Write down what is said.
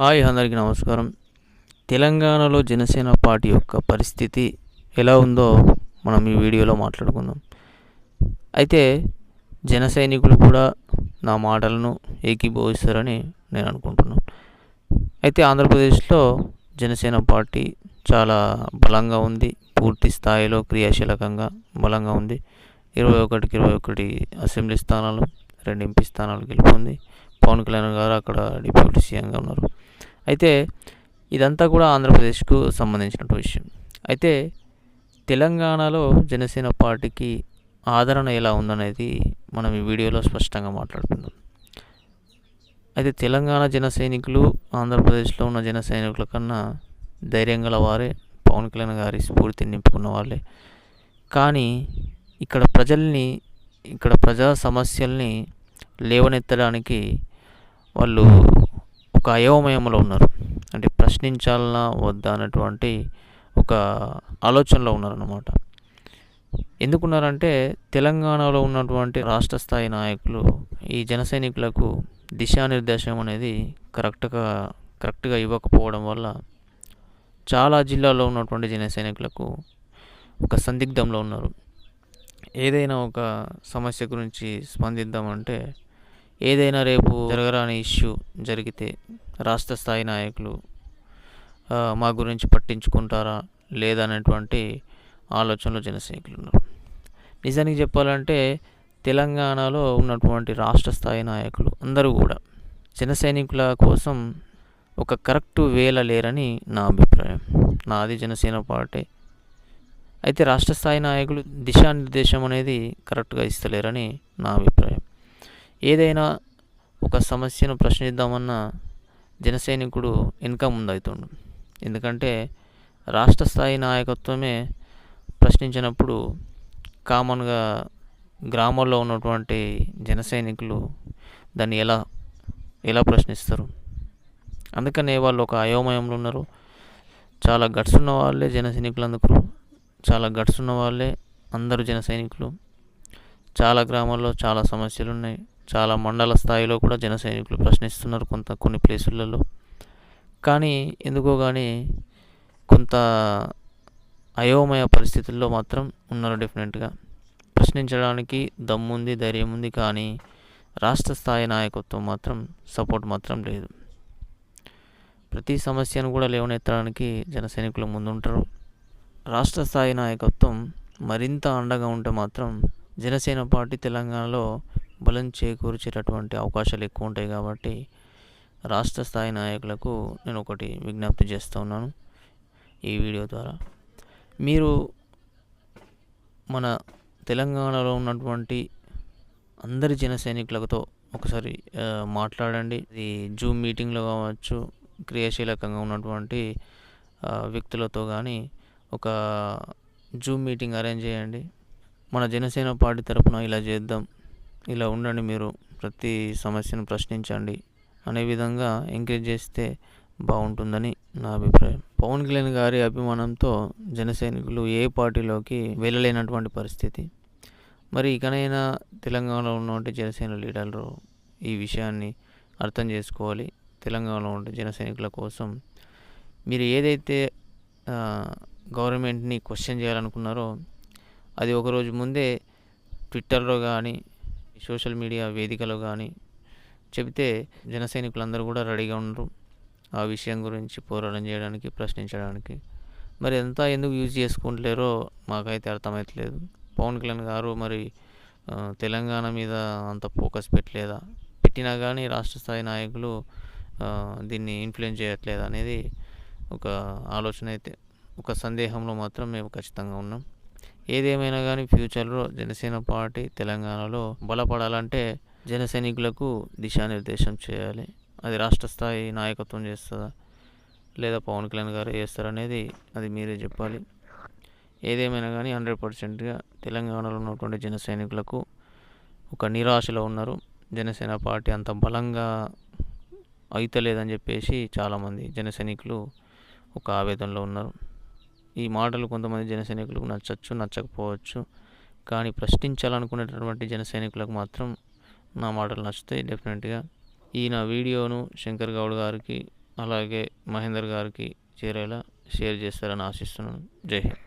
Hi అందరికీ నమస్కారం. తెలంగాణలో జనసేన పార్టీ యొక్క పరిస్థితి ఎలా ఉందో మనం ఈ వీడియోలో మాట్లాడుకుందాం. అయితే జన సైనికులు కూడా నా మాటలను ఏకీభవిస్తారని నేను అనుకుంటున్నాను. అయితే ఆంధ్రప్రదేశ్లో జనసేన పార్టీ చాలా బలంగా ఉంది. పూర్తి స్థాయిలో క్రియాశీలకంగా బలంగా ఉంది. ఇరవై ఒకటికి ఇరవై ఒకటి అసెంబ్లీ స్థానాలు రెండు ఎంపీ స్థానాలు గెలుపొంది. పవన్ కళ్యాణ్ గారు అక్కడ డిప్యూటీ సీఎంగా ఉన్నారు. అయితే ఇదంతా కూడా ఆంధ్రప్రదేశ్కు సంబంధించినటువంటి విషయం. అయితే తెలంగాణలో జనసేన పార్టీకి ఆదరణ ఎలా ఉందనేది మనం ఈ వీడియోలో స్పష్టంగా మాట్లాడుకుందాం. అయితే తెలంగాణ జన సైనికులు ఆంధ్రప్రదేశ్లో ఉన్న జన సైనికుల కన్నా ధైర్యం గల వారే పవన్ కళ్యాణ్ గారి స్ఫూర్తిని నింపుకున్న వాళ్ళే. కానీ ఇక్కడ ప్రజల్ని ఇక్కడ ప్రజా సమస్యల్ని లేవనెత్తడానికి వాళ్ళు ఒక అయోమయంలో ఉన్నారు. అంటే ప్రశ్నించాలనా వద్దా అన్నటువంటి ఒక ఆలోచనలో ఉన్నారన్నమాట. ఎందుకున్నారంటే తెలంగాణలో ఉన్నటువంటి రాష్ట్ర స్థాయి నాయకులు ఈ జన సైనికులకు దిశానిర్దేశం అనేది కరెక్ట్గా కరెక్ట్గా ఇవ్వకపోవడం వల్ల చాలా జిల్లాల్లో ఉన్నటువంటి జన సైనికులకు ఒక సందిగ్ధంలో ఉన్నారు. ఏదైనా ఒక సమస్య గురించి స్పందిద్దామంటే ఏదైనా రేపు జరగరాని ఇష్యూ జరిగితే రాష్ట్ర స్థాయి నాయకులు మా గురించి పట్టించుకుంటారా లేదనేటువంటి ఆలోచనలో జనసైనికులు ఉన్నారు. నిజానికి చెప్పాలంటే తెలంగాణలో ఉన్నటువంటి రాష్ట్ర స్థాయి నాయకులు అందరూ కూడా జన సైనికుల కోసం ఒక కరెక్ట్ వేల లేరని నా అభిప్రాయం. నాది జనసేన పార్టీ. అయితే రాష్ట్ర స్థాయి నాయకులు దిశానిర్దేశం అనేది కరెక్ట్గా ఇస్తలేరని నా అభిప్రాయం. ఏదైనా ఒక సమస్యను ప్రశ్నిద్దామన్న జనసైనికుడు వెనుక ముందవుతుండు ఎందుకంటే రాష్ట్ర స్థాయి నాయకత్వమే ప్రశ్నించినప్పుడు కామన్గా గ్రామాల్లో ఉన్నటువంటి జనసైనికులు దాన్ని ఎలా ఎలా ప్రశ్నిస్తారు? అందుకనే వాళ్ళు ఒక అయోమయంలో ఉన్నారు. చాలా గట్స్ ఉన్న వాళ్ళే జన సైనికులు అందుకు చాలా గట్స్ ఉన్న వాళ్ళే అందరూ జన సైనికులు చాలా గ్రామాల్లో చాలా సమస్యలు ఉన్నాయి చాలా మండల స్థాయిలో కూడా జన సైనికులు ప్రశ్నిస్తున్నారు కొంత కొన్ని ప్లేసులలో. కానీ ఎందుకో కానీ కొంత అయోమయ పరిస్థితుల్లో మాత్రం ఉన్నారు డెఫినెట్గా. ప్రశ్నించడానికి దమ్ముంది ధైర్యం ఉంది కానీ రాష్ట్ర స్థాయి నాయకత్వం మాత్రం సపోర్ట్ మాత్రం లేదు. ప్రతి సమస్యను కూడా లేవనెత్తడానికి జన సైనికులు ముందుంటారు. రాష్ట్ర స్థాయి నాయకత్వం మరింత అండగా ఉంటే మాత్రం జనసేన పార్టీ తెలంగాణలో బలం చేకూర్చేటటువంటి అవకాశాలు ఎక్కువ ఉంటాయి కాబట్టి రాష్ట్ర స్థాయి నాయకులకు నేను ఒకటి విజ్ఞప్తి చేస్తూ ఉన్నాను ఈ వీడియో ద్వారా. మీరు మన తెలంగాణలో ఉన్నటువంటి అందరి జన సైనికులతో ఒకసారి మాట్లాడండి. ఇది జూమ్ మీటింగ్లో కావచ్చు క్రియాశీలకంగా ఉన్నటువంటి వ్యక్తులతో కానీ ఒక జూమ్ మీటింగ్ అరేంజ్ చేయండి. మన జనసేన పార్టీ తరఫున ఇలా చేద్దాం. ఇలా ఉండండి మీరు ప్రతి సమస్యను ప్రశ్నించండి. అనే విధంగా ఎంకరేజ్ చేస్తే బాగుంటుందని నా అభిప్రాయం. పవన్ కళ్యాణ్ గారి అభిమానంతో జన సైనికులు ఏ పార్టీలోకి వెళ్ళలేనటువంటి పరిస్థితి. మరి ఇకనైనా తెలంగాణలో ఉన్నటువంటి జనసేన లీడర్లు ఈ విషయాన్ని అర్థం చేసుకోవాలి. తెలంగాణలో ఉండే జన సైనికుల కోసం మీరు ఏదైతే గవర్నమెంట్ని క్వశ్చన్ చేయాలనుకున్నారో అది ఒకరోజు ముందే ట్విట్టర్లో కానీ సోషల్ మీడియా వేదికలో కానీ చెబితే జనసైనికులందరూ కూడా రెడీగా ఉన్నారు ఆ విషయం గురించి పోరాటం చేయడానికి ప్రశ్నించడానికి. మరి ఎంత ఎందుకు యూజ్ చేసుకుంటలేరో మాకైతే అర్థమవుతలేదు పవన్ కళ్యాణ్ గారు మరి తెలంగాణ మీద అంత ఫోకస్ పెట్టలేదా? పెట్టినా కానీ రాష్ట్ర స్థాయి నాయకులు దీన్ని ఇన్ఫ్లుయెన్స్ చేయట్లేదు అనేది ఒక ఆలోచన అయితే ఒక సందేహంలో మాత్రం మేము ఖచ్చితంగా ఉన్నాం. ఏదేమైనా కానీ ఫ్యూచర్లో జనసేన పార్టీ తెలంగాణలో బలపడాలంటే జన సైనికులకు దిశానిర్దేశం చేయాలి. అది రాష్ట్ర స్థాయి నాయకత్వం చేస్తుందా? లేదా పవన్ కళ్యాణ్ గారు చేస్తారనేది అది మీరే చెప్పాలి. ఏదేమైనా కానీ హండ్రెడ్ పర్సెంట్గా తెలంగాణలో ఉన్నటువంటి జన సైనికులకు ఒక నిరాశలో ఉన్నారు. జనసేన పార్టీ అంత బలంగా అయితలేదని చెప్పేసి చాలామంది జన సైనికులు ఒక ఆవేదనలో ఉన్నారు. ఈ మాటలు కొంతమంది జన సైనికులకు నచ్చచ్చు నచ్చకపోవచ్చు. కానీ ప్రశ్నించాలనుకునేటటువంటి జన సైనికులకు మాత్రం నా మాటలు నచ్చుతాయి డెఫినెట్గా. ఈ నా వీడియోను శంకర్ గౌడ్ గారికి అలాగే మహేందర్ గారికి చేరేలా షేర్ చేస్తారని ఆశిస్తున్నాను. జై హింద్.